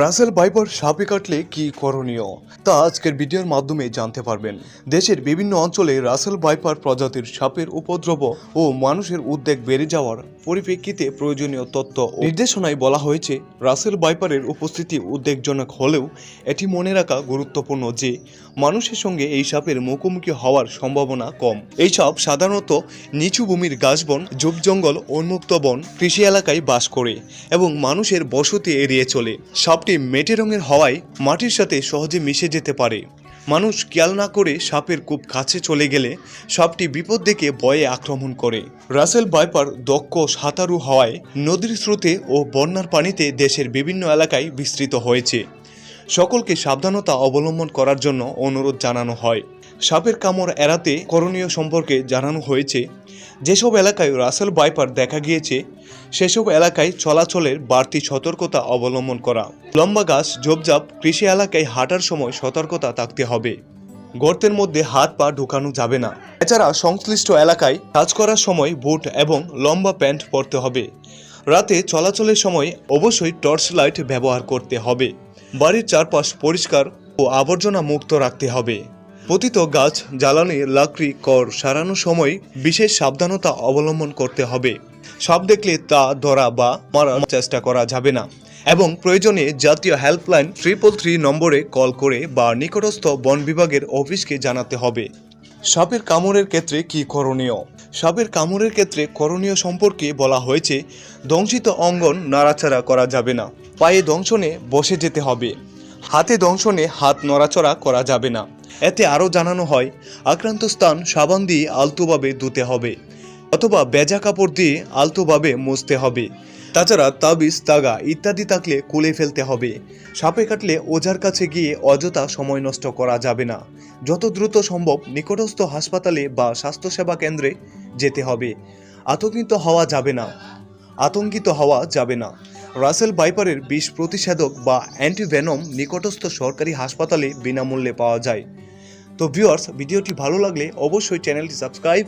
Russell viper সাপে কাটলে কি করণীয়? তা আজকের ভিডিওর মাধ্যমে জানতে পারবেন। দেশের বিভিন্ন অঞ্চলে রাসেল ভাইপার প্রজাতির সাপের উপদ্রব ও মানুষের উদ্বেগ বেড়ে যাওয়ার পরিপ্রেক্ষিতে প্রয়োজনীয় তথ্য নির্দেশনায় বলা হয়েছে, রাসেল ভাইপারের উপস্থিতি উদ্বেগজনক হলেও এটি মনে রাখা গুরুত্বপূর্ণ যে, মানুষের সঙ্গে এই সাপের মুখোমুখি হওয়ার সম্ভাবনা কম। এই সাপ সাধারণত নিচু ভূমির গাছবন, ঝোপ জঙ্গল, উন্মুক্ত বন, কৃষি এলাকায় বাস করে এবং মানুষের বসতি এড়িয়ে চলে। সাপটি মেটে রঙের হওয়ায় মাটির সাথে সহজে মিশে যেতে পারে। মানুষ খেয়াল না করে সাপের কূপ কাছে চলে গেলে সাপটি বিপদ দেখে ভয়ে আক্রমণ করে। রাসেল বাইপার দক্ষ সাঁতারু হওয়ায় নদীর স্রোতে ও বন্যার পানিতে দেশের বিভিন্ন এলাকায় বিস্তৃত হয়েছে। সকলকে সাবধানতা অবলম্বন করার জন্য অনুরোধ জানানো হয়। সাপের কামড় এড়াতে করণীয় সম্পর্কে জানানো হয়েছে। যেসব এলাকায় রাসেল বাইপার দেখা গিয়েছে, সেসব এলাকায় চলাচলের বাড়তি সতর্কতা অবলম্বন করা। লম্বা গাছ, ঝোপঝাপ, কৃষি এলাকায় হাঁটার সময় সতর্কতা থাকতে হবে। গর্তের মধ্যে হাত পা ঢুকানো যাবে না। এছাড়া সংশ্লিষ্ট এলাকায় কাজ করার সময় বুট এবং লম্বা প্যান্ট পরতে হবে। রাতে চলাচলের সময় অবশ্যই টর্চ লাইট ব্যবহার করতে হবে। বাড়ির চারপাশ পরিষ্কার ও আবর্জনা মুক্ত রাখতে হবে। পতিত গাছ, জ্বালানি, লাকড়ি, কর সারানোর সময় বিশেষ সাবধানতা অবলম্বন করতে হবে। সাপ দেখলে তা ধরা বা মারার চেষ্টা করা যাবে না। এবং প্রয়োজনে জাতীয় হেল্পলাইন ট্রিপল থ্রি নম্বরে কল করে বা নিকটস্থ বন বিভাগের অফিসকে জানাতে হবে। সাপের কামড়ের ক্ষেত্রে কি করণীয়? সাপের কামড়ের ক্ষেত্রে করণীয় সম্পর্কে বলা হয়েছে, দংশিত অঙ্গন নাড়াচাড়া করা যাবে না। পায়ে দংশনে বসে যেতে হবে। হাতে দংশনে হাত নড়াচড়া করা যাবে না। এতে আরও জানানো হয়, আক্রান্ত স্থান সাবান দিয়ে আলতোভাবে ধুতে হবে অথবা বেজা কাপড় দিয়ে আলতোভাবে মুছতে হবে। তাছাড়া তাবিজ, তাগা ইত্যাদি থাকলে কুলে ফেলতে হবে। সাপে কাটলে ওঝার কাছে গিয়ে অযথা সময় নষ্ট করা যাবে না। যত দ্রুত সম্ভব নিকটস্থ হাসপাতালে বা স্বাস্থ্যসেবা কেন্দ্রে যেতে হবে। আতঙ্কিত হওয়া যাবে না। আতঙ্কিত হওয়া যাবে না। রাসেল বাইপারের বিষ প্রতিষেধক বা অ্যান্টিভেনম নিকটস্থ সরকারি হাসপাতালে বিনামূল্যে পাওয়া যায়। তো ভিউয়ার্স, ভিডিওটি ভালো লাগলে অবশ্যই চ্যানেলটি সাবস্ক্রাইব